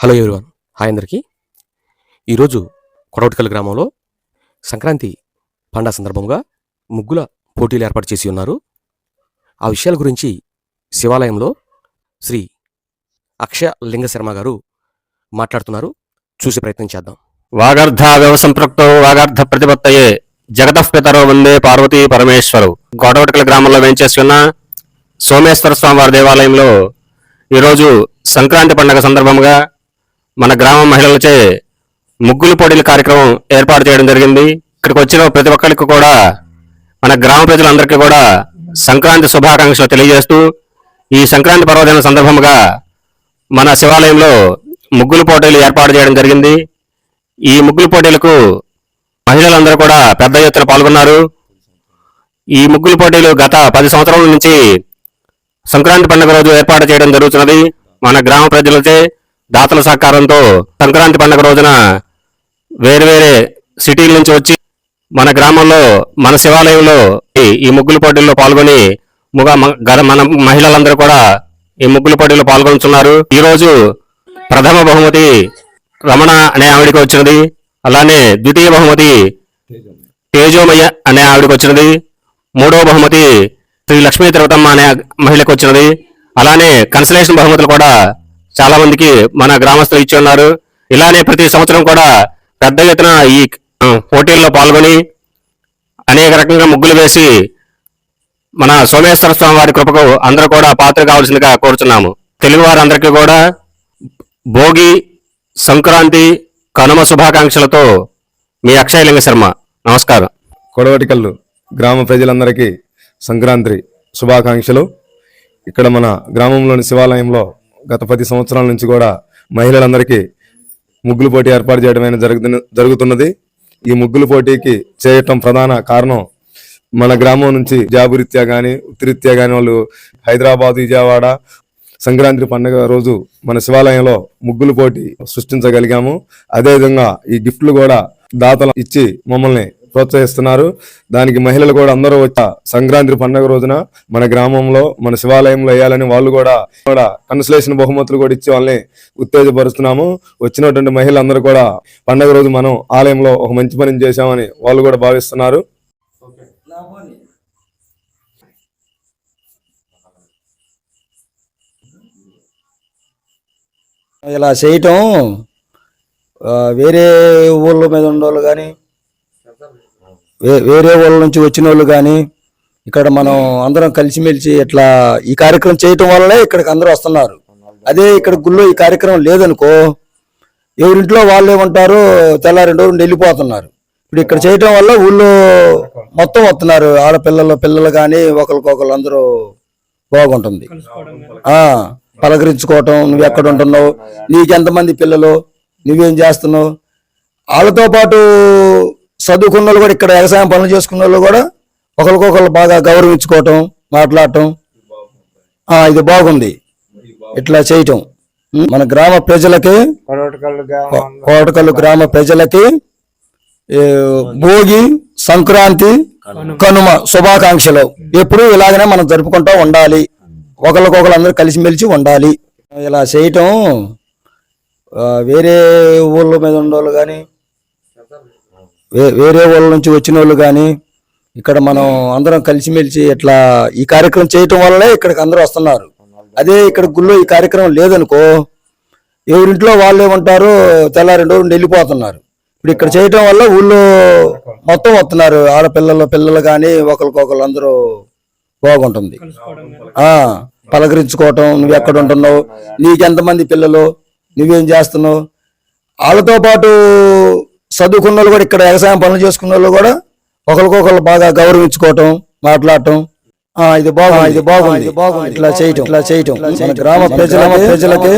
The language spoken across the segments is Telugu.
Hello everyone. హాయ్ అందరికీ. ఈరోజు కొడవటికల్ గ్రామంలో సంక్రాంతి పండగ సందర్భంగా ముగ్గుల పోటీలు ఏర్పాటు చేసి ఉన్నారు. ఆ విషయాల గురించి శివాలయంలో శ్రీ అక్షయ లింగ శర్మ గారు మాట్లాడుతున్నారు. చూసే ప్రయత్నం చేద్దాం. వాగర్ధాగవ సంపృక్తో వాగర్ధ ప్రతిపత్తయే జగతః పితరో వందే పార్వతీ పరమేశ్వరు. గొడవటికల గ్రామంలో వేంచేస్తున్న సోమేశ్వర స్వామివారి దేవాలయంలో ఈరోజు సంక్రాంతి పండుగ సందర్భంగా మన గ్రామ మహిళలచే ముగ్గులు పోటీల కార్యక్రమం ఏర్పాటు చేయడం జరిగింది. ఇక్కడికి వచ్చిన ప్రతి ఒక్కరికి కూడా మన గ్రామ ప్రజలందరికీ కూడా సంక్రాంతి శుభాకాంక్షలు తెలియజేస్తూ ఈ సంక్రాంతి పర్వదిన సందర్భంగా మన శివాలయంలో ముగ్గులు పోటీలు ఏర్పాటు చేయడం జరిగింది. ఈ ముగ్గుల పోటీలకు మహిళలందరూ కూడా పెద్ద ఎత్తున పాల్గొన్నారు. ఈ ముగ్గుల పోటీలు గత పది సంవత్సరాల నుంచి సంక్రాంతి పండుగ రోజు ఏర్పాటు చేయడం జరుగుతున్నది. మన గ్రామ ప్రజలచే దాతల సహకారంతో సంక్రాంతి పండుగ రోజున వేరు వేరే సిటీల నుంచి వచ్చి మన గ్రామంలో మన శివాలయంలో ఈ- ముగ్గుల పోటీల్లో పాల్గొని ముగ మ- మన మహిళలందరూ కూడా ఈ ముగ్గుల పోటీలో పాల్గొంటున్నారు. ఈ రోజు ప్రథమ బహుమతి రమణ అనే ఆవిడకి వచ్చినది. అలానే ద్వితీయ బహుమతి తేజోమయ్య అనే ఆవిడకి వచ్చినది. మూడవ బహుమతి శ్రీ లక్ష్మీ తిరుపతమ్మ అనే మహిళకు వచ్చినది. అలానే కన్సలేషన్ బహుమతులు కూడా చాలా మందికి మన గ్రామస్తులు ఇచ్చి ఉన్నారు. ఇలానే ప్రతి సంవత్సరం కూడా పెద్ద ఎత్తున ఈ పోటీల్లో పాల్గొని అనేక రకంగా ముగ్గులు వేసి మన సోమేశ్వర స్వామి వారి కృపకు అందరూ కూడా పాత్ర కావాల్సిందిగా కోరుచున్నాము. తెలుగు వారందరికీ కూడా భోగి సంక్రాంతి కనుమ శుభాకాంక్షలతో మీ అక్షయలింగ శర్మ. నమస్కారం. కొడవటికల్లు గ్రామ ప్రజలందరికీ సంక్రాంతి శుభాకాంక్షలు. ఇక్కడ మన గ్రామంలోని శివాలయంలో గత పది సంవత్సరాల నుంచి కూడా మహిళలందరికీ ముగ్గులు పోటీ ఏర్పాటు చేయడం అనేది జరుగుతున్న జరుగుతున్నది. ఈ ముగ్గులు పోటీకి చేయటం ప్రధాన కారణం మన గ్రామం నుంచి జాబురీత్యా కానీ వృత్తిరీత్యా కానీ వాళ్ళు హైదరాబాద్ విజయవాడ సంక్రాంతి పండుగ రోజు మన శివాలయంలో ముగ్గులు పోటీ సృష్టించగలిగాము. అదేవిధంగా ఈ గిఫ్ట్లు కూడా దాతలు ఇచ్చి మమ్మల్ని ప్రోత్సహిస్తున్నారు. దానికి మహిళలు కూడా అందరూ వచ్చి సంక్రాంతి పండుగ రోజున మన గ్రామంలో మన శివాలయంలో వేయాలని వాళ్ళు కూడా కూడా కన్సలేషన్ బహుమతులు కూడా ఇచ్చి వాళ్ళని ఉత్తేజపరుస్తున్నాము. వచ్చినటువంటి మహిళలందరూ కూడా పండుగ రోజు మనం ఆలయంలో ఒక మంచి పని చేశామని వాళ్ళు కూడా భావిస్తున్నారు. ఇలా చేయటం వేరే ఊళ్ళ మీద ఉండేవాళ్ళు కానీ వేరే ఊళ్ళ నుంచి వచ్చిన వాళ్ళు కానీ ఇక్కడ మనం అందరం కలిసిమెలిసి ఇట్లా ఈ కార్యక్రమం చేయటం వల్లనే ఇక్కడికి అందరూ వస్తున్నారు. అదే ఇక్కడ గుళ్ళో ఈ కార్యక్రమం లేదనుకో ఎవరింట్లో వాళ్ళు ఏమంటారు తెల్లారి రోజులు వెళ్ళిపోతున్నారు. ఇప్పుడు ఇక్కడ చేయటం వల్ల ఊళ్ళో మొత్తం వస్తున్నారు. ఆడపిల్లలు పిల్లలు కానీ ఒకరికొకరు అందరూ బాగుంటుంది. పలకరించుకోవటం నువ్వు ఎక్కడ ఉంటున్నావు? నీకెంతమంది పిల్లలు? నువ్వేం చేస్తున్నావు? వాళ్ళతో పాటు చదువుకున్న వాళ్ళు కూడా ఇక్కడ వ్యవసాయం పనులు చేసుకున్న వాళ్ళు కూడా ఒకరికొకరు బాగా గౌరవించుకోవటం మాట్లాడటం. ఆ ఇది బాగుంది. ఇట్లా చేయటం? మన గ్రామ ప్రజలకి కోటకల్లు గ్రామ ప్రజలకి భోగి సంక్రాంతి కనుమ. శుభాకాంక్షలు. ఎప్పుడు ఇలాగనే మనం జరుపుకుంటూ ఉండాలి. ఒకరికొకరు అందరూ కలిసిమెలిసి ఉండాలి. ఇలా చేయటం వేరే ఊళ్ళ మీద ఉన్నోళ్ళు కానీ వేరే ఊళ్ళ నుంచి వచ్చిన వాళ్ళు కానీ ఇక్కడ మనం అందరం కలిసిమెలిసి ఇట్లా ఈ కార్యక్రమం చేయటం వల్లనే ఇక్కడికి అందరూ వస్తున్నారు. అదే ఇక్కడ గుళ్ళో ఈ కార్యక్రమం లేదనుకో ఎవరింట్లో వాళ్ళు ఏమంటారు తెల్లారి రోజులు వెళ్ళిపోతున్నారు. ఇప్పుడు ఇక్కడ చేయటం వల్ల ఊళ్ళో మొత్తం వస్తున్నారు. ఆడపిల్లలు పిల్లలు కానీ ఒకరికొకరు అందరూ బాగుంటుంది. పలకరించుకోవటం నువ్వు ఎక్కడ ఉంటున్నావు? నీకెంతమంది పిల్లలు? నువ్వేం చేస్తున్నావు? వాళ్ళతో పాటు చదువుకున్న వాళ్ళు కూడా ఇక్కడ వ్యవసాయం పనులు చేసుకున్న వాళ్ళు కూడా ఒకరికొకరు బాగా గౌరవించుకోవటం మాట్లాడటం. ఆ ఇది బాగుంది. ఇది బాగుంది. ఇట్లా చేయటం. ఇట్లా చేయటం. మన గ్రామ ప్రజల ప్రజలకి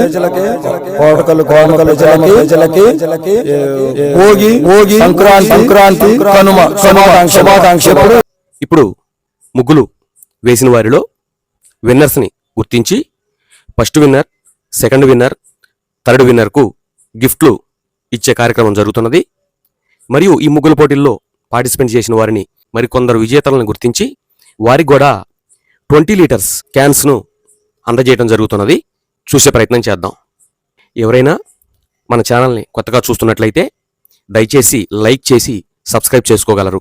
కోటకలు కోటకలు ప్రజలకి ప్రజలకి భోగి భోగి సంక్రాంతి సంక్రాంతి కనుమ శుభాకాంక్ష శుభాకాంక్షలు. ఇప్పుడు ముగ్గులు వేసిన వారిలో విన్నర్స్ని గుర్తించి first winner second winner third విన్నర్కు గిఫ్ట్లు ఇచ్చే కార్యక్రమం జరుగుతున్నది. మరియు ఈ ముగ్గుల పోటీల్లో పార్టిసిపేట్ చేసిన వారిని మరికొందరు విజేతలను గుర్తించి వారికి కూడా ట్వంటీ లీటర్స్ క్యాన్స్ను అందజేయడం జరుగుతున్నది. చూసే ప్రయత్నం చేద్దాం. ఎవరైనా మన ఛానల్ని కొత్తగా చూస్తున్నట్లయితే దయచేసి లైక్ చేసి సబ్స్క్రైబ్ చేసుకోగలరు.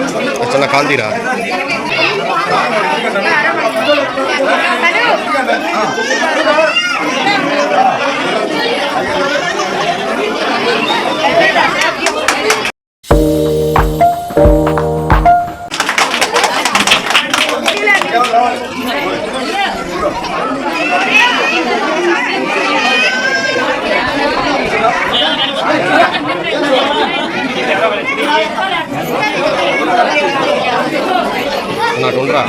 Esta es la cándida. நான் சொல்றா.